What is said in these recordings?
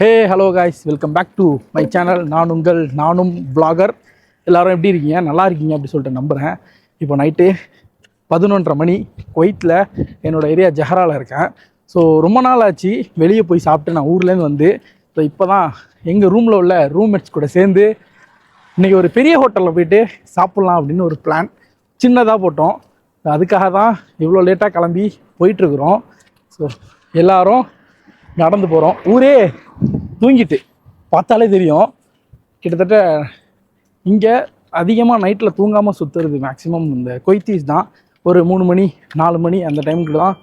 Hey hello guys welcome back to my channel நான் உங்கள் நானும் vlogger. எல்லாரும் எப்படி இருக்கீங்க? நல்லா இருக்கீங்க அப்படி சொல்லிட்டு நம்புகிறேன் இப்போ நைட்டு பதினொன்றரை மணி. குவைத்தில் என்னோட ஏரியா ஜஹராவில் இருக்கேன். ஸோ ரொம்ப நாள் ஆச்சு. வெளியே போய் சாப்பிட்டு நான் ஊர்லேருந்து வந்து ஸோ இப்போ தான் எங்கள் ரூமில் உள்ள ரூம்மேட்ஸ் கூட சேர்ந்து இன்றைக்கி ஒரு பெரிய ஹோட்டலில் போயிட்டு சாப்பிட்லாம் அப்படின்னு ஒரு பிளான் சின்னதாக போட்டோம். அதுக்காக தான் இவ்வளோ லேட்டாக கிளம்பி போயிட்டுருக்குறோம் ஸோ எல்லோரும் நடந்து போகிறோம் ஊரே தூங்கிட்டு. பார்த்தாலே தெரியும். கிட்டத்தட்ட இங்கே அதிகமாக நைட்டில் தூங்காமல் சுற்றுறது மேக்ஸிமம் இந்த கொய்த்தீஸ் தான். ஒரு மூணு மணி நாலு மணி அந்த டைமுக்கு தான்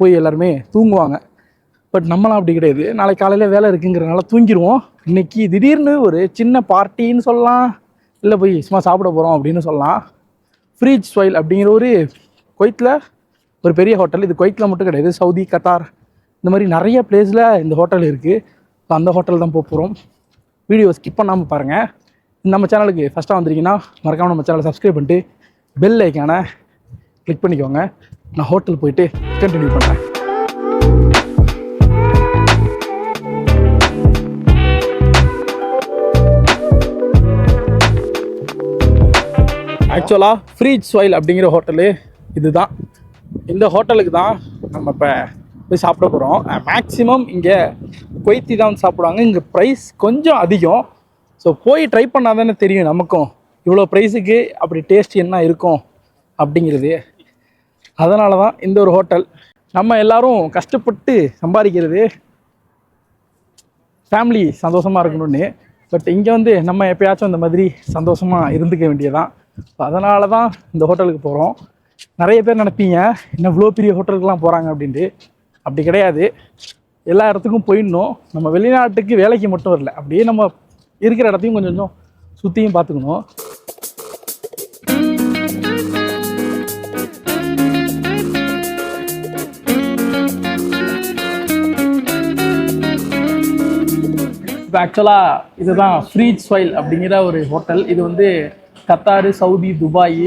போய் எல்லாருமே தூங்குவாங்க. பட் நம்மளாம் அப்படி கிடையாது. நாளைக்கு காலையில் வேலை இருக்குங்கிறனால தூங்கிடுவோம் இன்றைக்கி திடீர்னு ஒரு சின்ன பார்ட்டின்னு சொல்லலாம். இல்லை போய் சும்மா சாப்பிட போகிறோம் அப்படின்னு சொல்லலாம். ஃப்ரீஜ் ஸ்வைல் அப்படிங்கிற ஒரு கொய்த்தில் ஒரு பெரிய ஹோட்டல் இது கொய்த்தில் மட்டும் கிடையாது. சவுதி கத்தார் இந்த மாதிரி நிறைய பிளேஸில் இந்த ஹோட்டல் இருக்குது அந்த ஹோட்டல் தான் போக போகிறோம் வீடியோ ஸ்கிப் பண்ணாமல் பாருங்கள் நம்ம சேனலுக்கு ஃபஸ்ட்டாக வந்திருக்கீங்கன்னா மறக்காமல் நம்ம சேனலை சப்ஸ்கிரைப் பண்ணிட்டு பெல் ஐக்கானை கிளிக் பண்ணிக்கோங்க. நான் ஹோட்டல் போயிட்டு கண்டினியூ பண்ணுறேன் ஆக்சுவலாக ஃப்ரீஜ் ஸ்வைல் அப்படிங்கிற ஹோட்டலு இதுதான். இந்த ஹோட்டலுக்கு தான் நம்ம இப்போ போய் சாப்பிட போகிறோம் மேக்ஸிமம் இங்கே கொய்த்தி தான் சாப்பிடுவாங்க. இங்கே ப்ரைஸ் கொஞ்சம் அதிகம். ஸோ போய் ட்ரை பண்ணால் தானே தெரியும் நமக்கும். இவ்வளோ ப்ரைஸுக்கு அப்படி டேஸ்ட் என்ன இருக்கும் அப்படிங்கிறது. அதனால தான் இந்த ஒரு ஹோட்டல் நம்ம எல்லாரும் கஷ்டப்பட்டு சம்பாதிக்கிறது ஃபேமிலி சந்தோஷமாக இருக்கணும்னு. பட் இங்கே வந்து நம்ம எப்பயாச்சும் இந்த மாதிரி சந்தோஷமாக இருந்துக்க வேண்டியதான் அதனால தான் இந்த ஹோட்டலுக்கு போகிறோம் நிறைய பேர் நினைப்பீங்க என்ன இவ்வளோ பெரிய ஹோட்டலுக்குலாம் போகிறாங்க அப்படின்ட்டு. அப்படி கிடையாது. எல்லா இடத்துக்கும் போயிடணும். நம்ம வெளிநாட்டுக்கு வேலைக்கு மட்டும் வரல. அப்படியே நம்ம இருக்கிற இடத்தையும் கொஞ்சம் கொஞ்சம் சுற்றியும் பார்த்துக்கணும். இப்போ ஆக்சுவலாக இதுதான் ஃப்ரீஜ் சாயில் அப்படிங்கிற ஒரு ஹோட்டல் இது வந்து கத்தாரு சவுதி துபாய்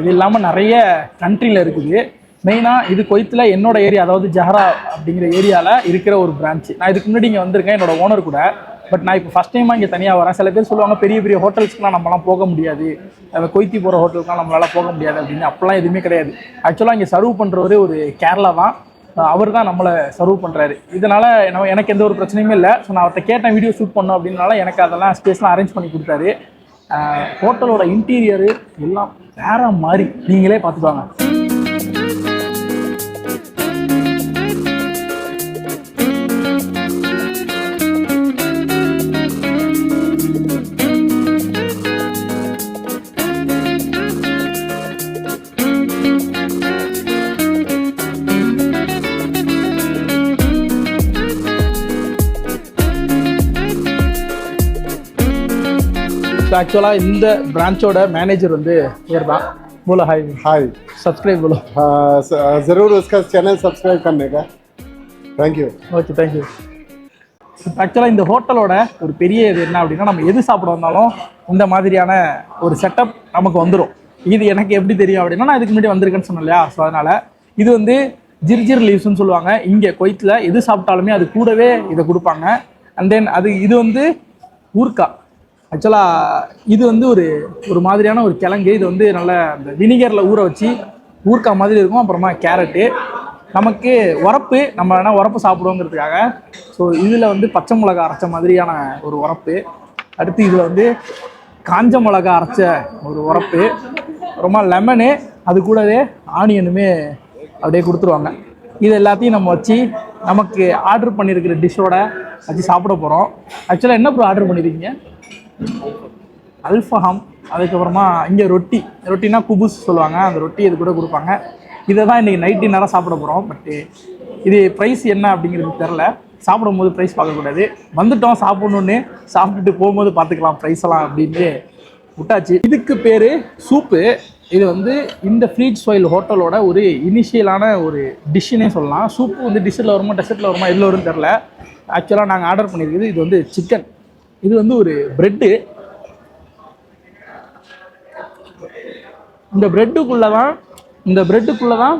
இது இல்லாமல் நிறைய கண்ட்ரியில் இருக்குது. மெயினாக இது கொய்த்தில் என்னோட ஏரியா அதாவது ஜஹரா அப்படிங்கிற ஏரியாவில் இருக்கிற ஒரு பிரான்ச்சு நான் இதுக்கு முன்னாடி இங்கே வந்திருக்கேன் என்னோட ஓனர் கூட. பட் நான் இப்போ ஃபஸ்ட் டைமாக இங்கே தனியாக வரேன். சில பேர் சொல்லுவாங்க பெரிய பெரிய ஹோட்டல்ஸ்க்குலாம் நம்மளாம் போக முடியாது. கொய்த்தி போகிற ஹோட்டலுக்குலாம் நம்மளால் போக முடியாது. அப்படின்னு அப்போலாம் எதுவுமே கிடையாது. ஆக்சுவலாக இங்கே சர்வ் பண்ணுறவரு ஒரு கேரளா தான். அவர் தான் நம்மளை சர்வ் பண்ணுறாரு இதனால் நம்ம எனக்கு எந்த ஒரு பிரச்சனையுமே இல்லை. ஸோ நான் அவர்கிட்ட கேட்டேன் வீடியோ ஷூட் பண்ணோம் அப்படின்னால எனக்கு அதெல்லாம் ஸ்பேஸ்லாம் அரேஞ்ச் பண்ணி கொடுத்தாரு. ஹோட்டலோட இன்டீரியரு எல்லாம் வேற மாதிரி. நீங்களே பார்த்துக்கோங்க ஆக்சுவலாக இந்த பிரான்ச்சோட மேனேஜர் வந்து இவர் தான் போல ஹாய் हाय சப்ஸ்கிரைப் போலோ हाँ, स- ज़रूर उसका चैनल सब्सक्राइब करने का थैंक यू ஓகே தேங்க்யூ ஆக்சுவலாக இந்த ஹோட்டலோட ஒரு பெரிய இது என்ன அப்படின்னா நம்ம எது சாப்பிட வந்தாலும் இந்த மாதிரியான ஒரு செட்டப் நமக்கு வந்துடும் இது எனக்கு எப்படி தெரியும் அப்படின்னா நான் இதுக்கு முன்னாடி வந்திருக்கேன்னு சொன்னேன் இல்லையா ஸோ அதனால் இது வந்து ஜிர்ஜிர் லீவ்ஸ்னு சொல்லுவாங்க இங்கே கொய்த்தில் எது சாப்பிட்டாலுமே அது கூடவே இதை கொடுப்பாங்க அண்ட் தென் அது இது வந்து ஊர்க்கா ஆக்சுவலாக இது வந்து ஒரு ஒரு மாதிரியான ஒரு கிழங்கு. இது வந்து நல்ல அந்த வினிகரில் ஊற வச்சு ஊர்க்கா மாதிரி இருக்கும். அப்புறமா கேரட்டு. நமக்கு உரப்பு நம்ம வேணால் உரப்பு சாப்பிடுவோங்கிறதுக்காக. ஸோ இதில் வந்து பச்சை மிளகா அரைச்ச மாதிரியான ஒரு உரப்பு. அடுத்து இதில் வந்து காஞ்ச மிளகா அரைச்ச ஒரு உரப்பு. அப்புறமா லெமனு அது கூடவே ஆனியனுமே அப்படியே கொடுத்துருவாங்க. இது எல்லாத்தையும் நம்ம வச்சு நமக்கு ஆர்டர் பண்ணியிருக்கிற டிஷ்ஷோட வச்சு சாப்பிட போகிறோம் ஆக்சுவலாக என்ன ப்ரோ ஆர்டர் பண்ணியிருக்கீங்க அல்ஃபஹாம் அதுக்கப்புறமா இங்கே ரொட்டி ரொட்டினா குபுஸ் சொல்லுவாங்க அந்த ரொட்டி இது கூட கொடுப்பாங்க. இதை தான் இன்றைக்கி நைட் டின்னராக சாப்பிட போகிறோம் பட்டு இது ப்ரைஸ் என்ன அப்படிங்கிறது தெரில சாப்பிடும்போது ப்ரைஸ் பார்க்கக்கூடாது. வந்துட்டோம் சாப்பிட்ணுன்னு சாப்பிட்டுட்டு போகும்போது பார்த்துக்கலாம் ப்ரைஸ் எல்லாம் அப்படின்ட்டு விட்டாச்சு. இதுக்கு பேர் சூப்பு இது வந்து இந்த ஃப்ரீட் சோயில் ஹோட்டலோட ஒரு இனிஷியலான ஒரு டிஷ்ஷுனே சொல்லலாம். சூப்பு வந்து டிஷ்ஷில் வருமா டெசர்ட்டில் வருமா எதில் வரும்னு தெரில ஆக்சுவலாக நாங்கள் ஆர்டர் பண்ணியிருக்கிறது இது வந்து சிக்கன் இது வந்து ஒரு பிரெட்டு இந்த ப்ரெட்டுக்குள்ளே தான் இந்த ப்ரெட்டுக்குள்ளே தான்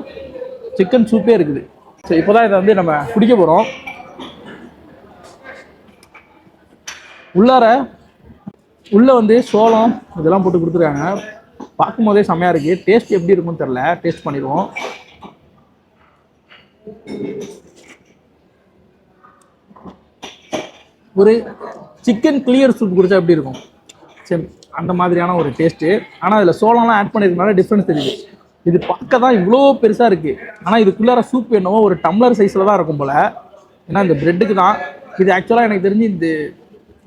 சிக்கன் சூப்பே இருக்குது. சரி இப்போ தான் இதை வந்து நம்ம குடிக்க போகிறோம் உள்ளார உள்ளே வந்து சோளம் இதெல்லாம் போட்டு கொடுத்துருக்காங்க. பார்க்கும்போதே செம்மையாக இருக்குது டேஸ்ட் எப்படி இருக்கும்னு தெரில டேஸ்ட் பண்ணிடுவோம். ஒரு சிக்கன் கிளியர் சூப் குடிச்சா எப்படி இருக்கும்? சரி அந்த மாதிரியான ஒரு டேஸ்ட்டு ஆனால் அதில் சோளம்லாம் ஆட் பண்ணியிருக்கனால டிஃப்ரென்ஸ் தெரியுது. இது பார்க்க தான் இவ்வளோ பெருசாக இருக்குது ஆனால் இதுக்குள்ளார சூப் என்னவோ ஒரு டம்ளர் சைஸில் தான் இருக்கும் போல். ஏன்னா இந்த ப்ரெட்டுக்கு தான். இது ஆக்சுவலாக எனக்கு தெரிஞ்சு இந்த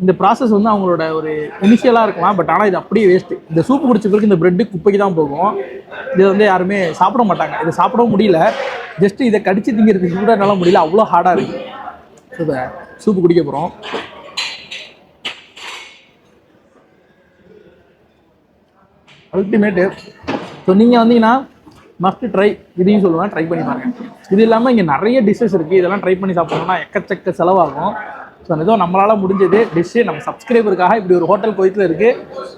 இந்த ப்ராசஸ் வந்து அவங்களோட ஒரு இனிஷியலாக இருக்கலாம். பட் ஆனால் இது அப்படியே வேஸ்ட்டு இந்த சூப்பு குடிச்ச பிறகு இந்த ப்ரெட்டு குப்பைக்கு தான் போகும். இதை வந்து யாருமே சாப்பிட மாட்டாங்க. இதை சாப்பிடவும் முடியல. ஜஸ்ட்டு இதை கடிச்சு திங்கிறதுக்கு கூட என்னால் முடியல. அவ்வளோ ஹார்டாக இருக்குது ஸோ இதை சூப்பு குடிக்க போகிறோம் அல்டிமேட்டு ஸோ நீங்கள் வந்தீங்கன்னா மஸ்ட் ட்ரை இதையும் சொல்லுவேன் ட்ரை பண்ணி பாருங்க. இது இல்லாமல் இங்கே நிறைய டிஷ்ஷஸ் இருக்குது இதெல்லாம் ட்ரை பண்ணி சாப்பிட்டோம்னா எக்கச்சக்க செலவாகும். ஸோ ஏதோ நம்மளால் முடிஞ்சது டிஷ்ஷு நம்ம சப்ஸ்கிரைபருக்காக இப்படி ஒரு ஹோட்டல் கோயத்தில் இருக்குது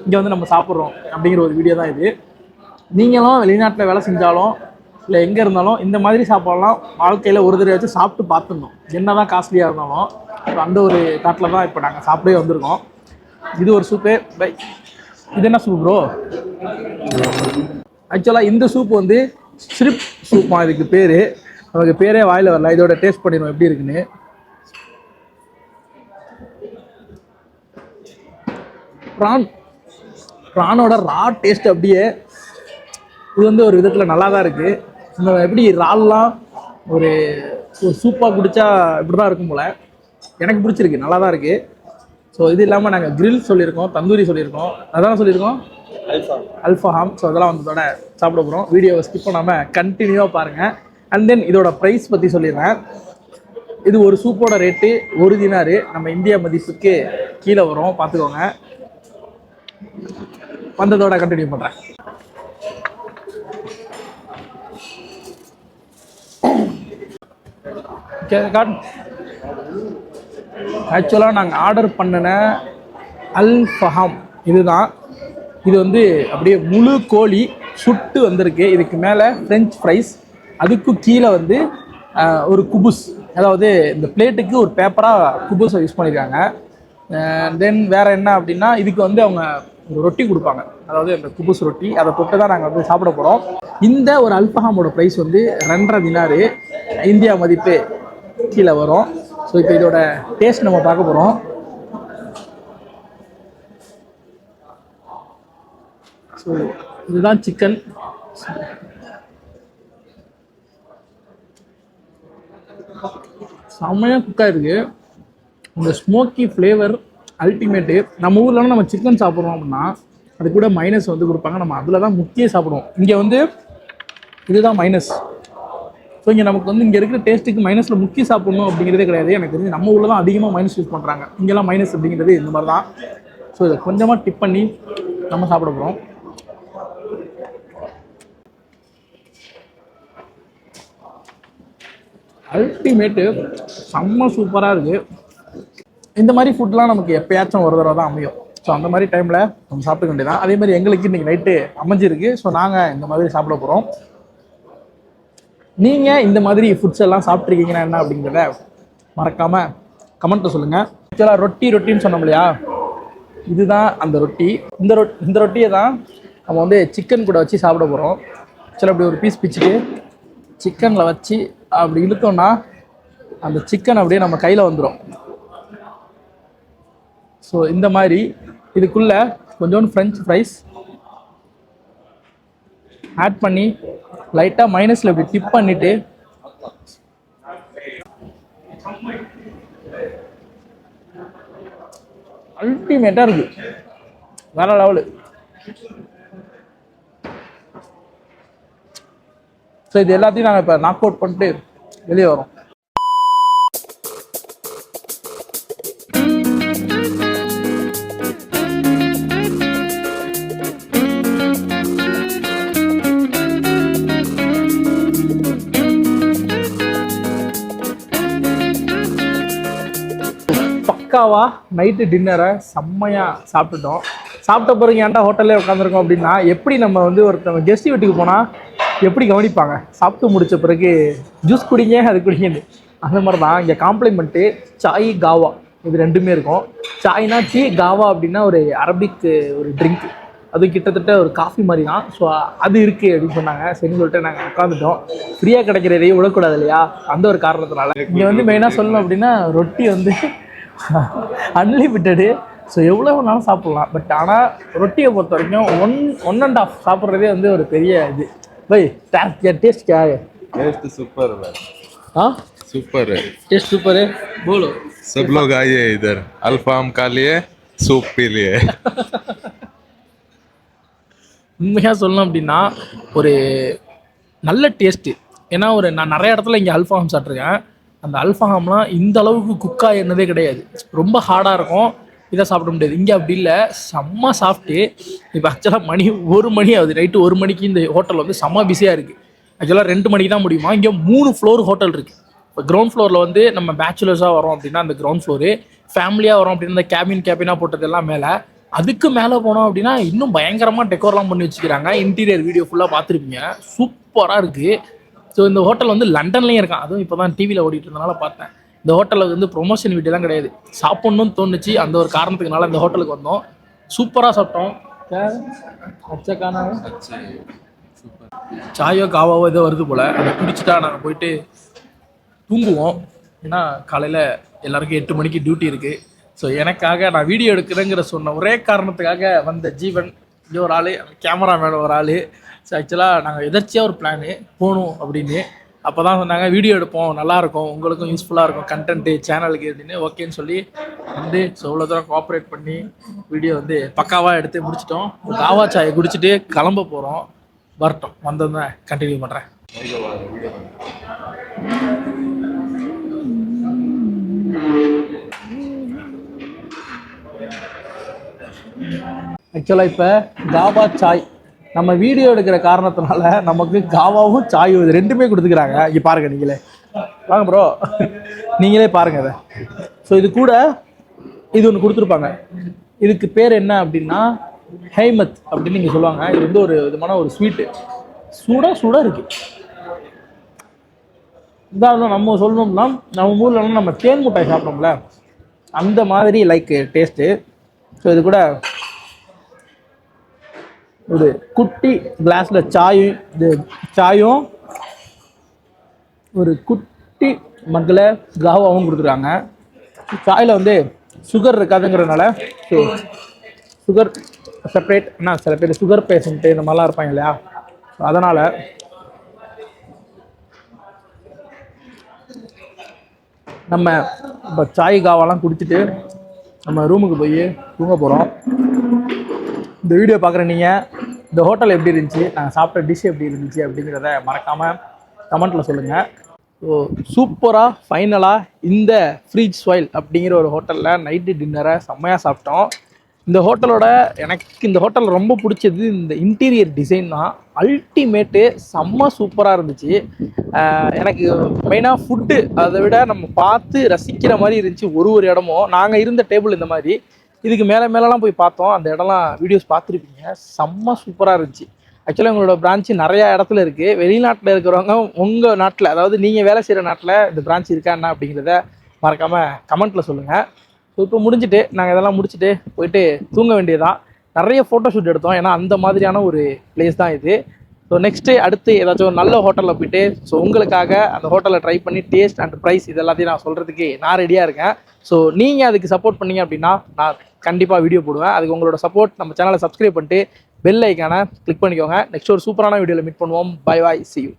இங்கே வந்து நம்ம சாப்பிட்றோம் அப்படிங்கிற ஒரு வீடியோ தான் இது. நீங்களும் வெளிநாட்டில் வேலை செஞ்சாலும் இல்லை எங்கே இருந்தாலும் இந்த மாதிரி சாப்பாடெல்லாம் வாழ்க்கையில் ஒரு தடவை வச்சு சாப்பிட்டு பார்த்துடணும். என்ன தான் காஸ்ட்லியாக இருந்தாலும். ஸோ அந்த ஒரு தாட்டில் தான் இப்போ நாங்கள் சாப்பிடவே வந்திருக்கோம். இது ஒரு சூப்பே பை இது என்ன சூப் ப்ரோ ஆக்சுவலாக இந்த சூப் வந்து ஸ்ட்ரிப் சூப்பா இதுக்கு பேர். நமக்கு பேரே வாயில் வரல. இதோட டேஸ்ட் பண்ணிடுவோம். எப்படி இருக்குன்னு. ப்ரான் ப்ரானோட ரா டேஸ்ட் அப்படியே இது வந்து ஒரு விதத்தில் நல்லா தான் இருக்குது இந்த எப்படி இறால்லாம் ஒரு ஒரு சூப்பாக குடித்தா இப்படி தான் இருக்கும் போல். எனக்கு பிடிச்சிருக்கு. நல்லா தான் இருக்குது ஸோ இது இல்லாமல் நாங்கள் grill சொல்லியிருக்கோம் தந்தூரி சொல்லியிருக்கோம். அதான் சொல்லியிருக்கோம்? அல்ஃபாஹாம் ஸோ அதெல்லாம் வந்து இதோட சாப்பிட போகிறோம் வீடியோவை ஸ்கிப் பண்ணாமல் கண்டினியூவாக பாருங்கள் அண்ட் தென் இதோட ப்ரைஸ் பற்றி சொல்லிடுறேன். இது ஒரு சூப்போட ரேட்டு ஒரு தினாரு. நம்ம இந்தியா மதிப்புக்கு கீழே வரும். பார்த்துக்கோங்க. வந்ததோட கண்டினியூ பண்ணுறேன் காட் ஆக்சுவலாக நாங்கள் ஆர்டர் பண்ணின அல் ஃபஹாம் இதுதான். இது வந்து அப்படியே முழு கோழி சுட்டு வந்திருக்கு. இதுக்கு மேலே ஃப்ரெஞ்ச் ஃப்ரைஸ் அதுக்கு கீழே வந்து ஒரு குபுஸ். அதாவது இந்த பிளேட்டுக்கு ஒரு பேப்பராக குபுஸை யூஸ் பண்ணியிருக்காங்க தென் வேறு என்ன அப்படின்னா இதுக்கு வந்து அவங்க ஒரு ரொட்டி கொடுப்பாங்க. அதாவது அந்த குபுஸ் ரொட்டி. அதை தொட்டு தான் நாங்கள் வந்து சாப்பிட போகிறோம் இந்த ஒரு அல்பஹாமோட ப்ரைஸ் வந்து ரெண்டரை தினாரு இந்தியா மதிப்பு கீழே வரும். ஸோ இப்போ இதோட டேஸ்ட் நம்ம பார்க்க போகிறோம் ஸோ இதுதான் சிக்கன் செம்மையாக குக் ஆயிருக்கு. இந்த ஸ்மோக்கி ஃப்ளேவர் அல்டிமேட்டு நம்ம ஊர்லலாம் நம்ம சிக்கன் சாப்பிட்றோம் அப்படின்னா அது கூட மைனஸ் வந்து கொடுப்பாங்க. நம்ம அதில் தான் முக்கிய சாப்பிடுவோம். இங்கே வந்து இதுதான் மைனஸ் ஸோ இங்கே நமக்கு வந்து இங்கே இருக்கிற டேஸ்ட்டுக்கு மைனஸில் முக்கிய சாப்பிடணும் அப்படிங்கிறதே கிடையாது. எனக்கு தெரிஞ்சு நம்ம ஊரில் தான் அதிகமாக மைனஸ் யூஸ் பண்ணுறாங்க இங்கெல்லாம் மைனஸ் அப்படிங்கிறது இந்த மாதிரி தான். ஸோ இதை கொஞ்சமாக டிப் பண்ணி நம்ம சாப்பிட போகிறோம் அல்டிமேட்டு செம்ம சூப்பராக இருக்குது இந்த மாதிரி ஃபுட்லாம் நமக்கு எப்பயாச்சும் ஒரு தடவை தான் அமையும். ஸோ அந்த மாதிரி டைமில் நம்ம சாப்பிட்டுக்க வேண்டியதான் அதே மாதிரி எங்களுக்கு இன்றைக்கி நைட்டு அமைஞ்சிருக்கு. ஸோ நாங்கள் இந்த மாதிரி சாப்பிட போகிறோம் நீங்கள் இந்த மாதிரி ஃபுட்ஸ் எல்லாம் சாப்பிட்ருக்கீங்கன்னா என்ன அப்படிங்கிறத மறக்காமல் கமெண்ட்டில் சொல்லுங்கள் ஆக்சுவலாக ரொட்டி ரொட்டின்னு சொன்னோம் இல்லையா? இதுதான் அந்த ரொட்டி. இந்த ரொட் இந்த ரொட்டியை தான் நம்ம வந்து சிக்கன் கூட வச்சு சாப்பிட போகிறோம் ஆக்சுவலாக அப்படி ஒரு பீஸ் பிச்சுட்டு சிக்கனில் வச்சு அப்படி இழுத்தோம்னா அந்த சிக்கன் அப்படியே நம்ம கையில் வந்துடும் ஸோ இந்த மாதிரி இதுக்குள்ளே கொஞ்சோண்டு ஃப்ரெஞ்ச் ஃப்ரைஸ் ஆட் பண்ணி லைட்டாக மைனஸில் இப்படி டிப் பண்ணிவிட்டு அல்டிமேட்டாக இருக்குது வேற லெவலு ஸோ இது எல்லாத்தையும் நாங்கள் இப்போ நாக் அவுட் பண்ணிட்டு வெளியே வரோம் பக்காவா நைட்டு டின்னரை செம்மையாக சாப்பிட்டுட்டோம். சாப்பிட்ட பிறகு ஏன்டா ஹோட்டல்லே உட்காந்துருக்கோம் அப்படின்னா எப்படி நம்ம வந்து ஒருத்தவங்க கெஸ்ட் வீட்டுக்கு போனால் எப்படி கவனிப்பாங்க? சாப்பிட்டு முடித்த பிறகு ஜூஸ் குடிங்க அது குடிங்கன்னு. அந்த மாதிரி தான் இங்கே காம்ப்ளிமெண்ட்டு சாய் காவா இது ரெண்டுமே இருக்கும். சாய்னா டீ காவா அப்படின்னா ஒரு அரபிக் ஒரு ட்ரிங்க் அது கிட்டத்தட்ட ஒரு காஃபி மாதிரி தான் ஸோ அது இருக்குது அப்படின்னு சொன்னாங்க. சரின்னு சொல்லிட்டு நாங்கள் உட்காந்துட்டோம் ஃப்ரீயாக கிடைக்கிற எதையும் விடக்கூடாது இல்லையா? அந்த ஒரு காரணத்தினால. இங்கே வந்து மெயினாக சொல்லணும் அப்படின்னா ரொட்டி வந்து அன்லிமிட்டடு ஸோ எவ்வளோ வேணாலும் சாப்பிட்லாம் பட் ஆனால் ரொட்டியை பொறுத்த வரைக்கும் ஒன் ஒன் அண்ட் ஆஃப் சாப்பிட்றதே வந்து ஒரு பெரிய இது பை டேஸ்ட் கே टेस्ट सुपर है हाँ सुपर है टेस्ट सुपर है बोलो सब लोग आइए इधर अल्फाम खा लिए सूप पी लिए உண்மையாக சொல்லணும் அப்படின்னா ஒரு நல்ல டேஸ்ட்டு ஏன்னா ஒரு நான் நிறைய இடத்துல இங்கே அல்ஃபாம் சாப்பிட்ருக்கேன் அந்த அல்ஃபஹாம்லாம் இந்த அளவுக்கு குக்காக என்னதே கிடையாது. ரொம்ப ஹார்டாக இருக்கும். இதை சாப்பிட முடியாது. இங்கே அப்படி இல்லை. செம்ம சாஃப்ட்டு இப்போ ஆக்சுவலாக மணி ஒரு மணி ஆகுது. நைட்டு ஒரு மணிக்கு இந்த ஹோட்டல் வந்து செம்ம பிஸியாக இருக்குது ஆக்சுவலாக ரெண்டு மணிக்கு தான் முடியுமா? இங்கே மூணு ஃப்ளோர் ஹோட்டல் இருக்குது இப்போ கிரவுண்ட் ஃப்ளோரில் வந்து நம்ம பேச்சுலர்ஸாக வரோம் அப்படின்னா அந்த கிரவுண்ட் ஃப்ளோரு ஃபேமிலியாக வரோம் அப்படின்னா அந்த கேபின் கேபினாக போட்டதெல்லாம் மேலே. அதுக்கு மேலே போனோம் அப்படின்னா இன்னும் பயங்கரமாக டெக்கோர்லாம் பண்ணி வச்சுக்கிறாங்க. இன்டீரியர் வீடியோ ஃபுல்லாக பார்த்துருப்பீங்க. சூப்பராக இருக்குது ஸோ இந்த ஹோட்டல் வந்து லண்டன்லேயும் இருக்கான். அதுவும் இப்போ தான் டிவியில் ஓடிட்டு இருந்தனால பார்த்தேன். இந்த ஹோட்டலில் வந்து ப்ரொமோஷன் வீடியோலாம் கிடையாது. சாப்பிட்ணுன்னு தோணுச்சு. அந்த ஒரு காரணத்துக்குனால இந்த ஹோட்டலுக்கு வந்தோம். சூப்பராக சாப்பிட்டோம். அச்சக்கான சாயோ காவாவோ ஏதோ வருது போல். அதை குடிச்சிட்டா நாங்கள் போயிட்டு தூங்குவோம். ஏன்னா காலையில் எல்லாருக்கும் எட்டு மணிக்கு டியூட்டி இருக்குது ஸோ எனக்காக நான் வீடியோ எடுக்கிறேங்கிற சொன்ன ஒரே காரணத்துக்காக வந்த ஜீவன் இங்கே ஒரு ஆள் கேமராமேன் ஒரு ஆள். ஸோ ஆக்சுவலாக நாங்கள் எதர்ச்சியாக ஒரு பிளானு போகணும் அப்படின்னு அப்போ தான் சொன்னாங்க. வீடியோ எடுப்போம் நல்லாயிருக்கும் உங்களுக்கும் யூஸ்ஃபுல்லாக இருக்கும் கண்டென்ட்டு சேனலுக்கு அப்படின்னு ஓகேன்னு சொல்லி வந்து ஸோ இவ்வளோ தூரம் கோஆப்ரேட் பண்ணி வீடியோ வந்து பக்காவாக எடுத்து முடிச்சிட்டோம். காவா சாயை குடிச்சிட்டு கிளம்ப போகிறோம் வரட்டும் வந்தோன்னே கண்டினியூ பண்ணுறேன் ஆக்சுவலாக இப்போ காவா சாய் நம்ம வீடியோ எடுக்கிற காரணத்தினால நமக்கு காவாவும் சாயும் இது ரெண்டுமே கொடுத்துக்கிறாங்க. இங்கே பாருங்க நீங்களே. வாங்க ப்ரோ நீங்களே பாருங்க அதை ஸோ இது கூட இது ஒன்று கொடுத்துருப்பாங்க. இதுக்கு பேர் என்ன அப்படின்னா ஹேமத் அப்படின்னு நீங்கள் சொல்லுவாங்க. இது வந்து ஒரு விதமான ஒரு ஸ்வீட்டு சூடாக சூடாக இருக்குது இதான் நம்ம சொல்லணும்னா நம்ம ஊர்லலாம் நம்ம தேன் முட்டாய் சாப்பிட்டோம்ல அந்த மாதிரி லைக் டேஸ்ட்டு ஸோ இது கூட ஒரு குட்டி கிளாஸில் சாய் இது சாயும் ஒரு குட்டி மக்களை காவாவும் கொடுத்துருக்காங்க. சாயில் வந்து சுகர் இருக்காதுங்கிறதுனால ஸோ சுகர் செப்பரேட் என்ன சில பேர் சுகர் பேஷண்ட்டு இந்த மாதிரிலாம் இருப்பாங்க இல்லையா? ஸோ அதனால் நம்ம இப்போ சாய் காவாலாம் குடிச்சிட்டு நம்ம ரூமுக்கு போய் தூங்க போகிறோம் இந்த வீடியோ பார்க்குற நீங்கள் இந்த ஹோட்டல் எப்படி இருந்துச்சு? நாங்கள் சாப்பிட்ட டிஷ் எப்படி இருந்துச்சு அப்படிங்கிறத மறக்காமல் கமெண்ட்டில் சொல்லுங்கள் ஸோ சூப்பராக ஃபைனலாக இந்த ஃப்ரீஜ் ஸ்வைல் அப்படிங்கிற ஒரு ஹோட்டலில் நைட்டு டின்னரை செம்மையாக சாப்பிட்டோம். இந்த ஹோட்டலோட எனக்கு இந்த ஹோட்டல் ரொம்ப பிடிச்சது இந்த இன்டீரியர் டிசைன் தான். அல்டிமேட்டு செம்ம சூப்பராக இருந்துச்சு. எனக்கு மெயினாக ஃபுட்டு அதை விட நம்ம பார்த்து ரசிக்கிற மாதிரி இருந்துச்சு ஒரு ஒரு இடமும். நாங்கள் இருந்த டேபிள் இந்த மாதிரி. இதுக்கு மேலே மேலெலாம் போய் பார்த்தோம். அந்த இடம்லாம் வீடியோஸ் பார்த்துருப்பீங்க. செம்ம சூப்பராக இருந்துச்சு. ஆக்சுவலாக உங்களோட பிரான்ச்சு நிறையா இடத்துல இருக்குது வெளிநாட்டில் இருக்கிறவங்க உங்கள் நாட்டில் அதாவது நீங்கள் வேலை செய்கிற நாட்டில் இந்த பிரான்ச் இருக்கா என்ன அப்படிங்கிறத மறக்காமல் கமெண்ட்டில் சொல்லுங்கள் ஸோ இப்போ முடிஞ்சுட்டு நாங்கள் இதெல்லாம் முடிச்சுட்டு போயிட்டு தூங்க வேண்டியதான் நிறைய ஃபோட்டோ ஷூட் எடுத்தோம். ஏன்னா அந்த மாதிரியான ஒரு பிளேஸ் தான் இது. ஸோ நெக்ஸ்ட்டு அடுத்து ஏதாச்சும் ஒரு நல்ல ஹோட்டலில் போயிட்டு ஸோ உங்களுக்காக அந்த ஹோட்டலில் ட்ரை பண்ணி டேஸ்ட் அண்ட் ப்ரைஸ் இது எல்லாத்தையும் நான் சொல்கிறதுக்கு நான் ரெடியாக இருக்கேன். ஸோ நீங்கள் அதுக்கு சப்போர்ட் பண்ணீங்க அப்படின்னா நான் கண்டிப்பாக வீடியோ போடுவேன். அதுக்கு உங்களோட சப்போர்ட் நம்ம சேனலை சப்ஸ்கிரைப் பண்ணிட்டு பெல் ஐக்கானை கிளிக் பண்ணிக்கோங்க. நெக்ஸ்ட் ஒரு சூப்பரான வீடியோவில் மீட் பண்ணுவோம். Bye bye C you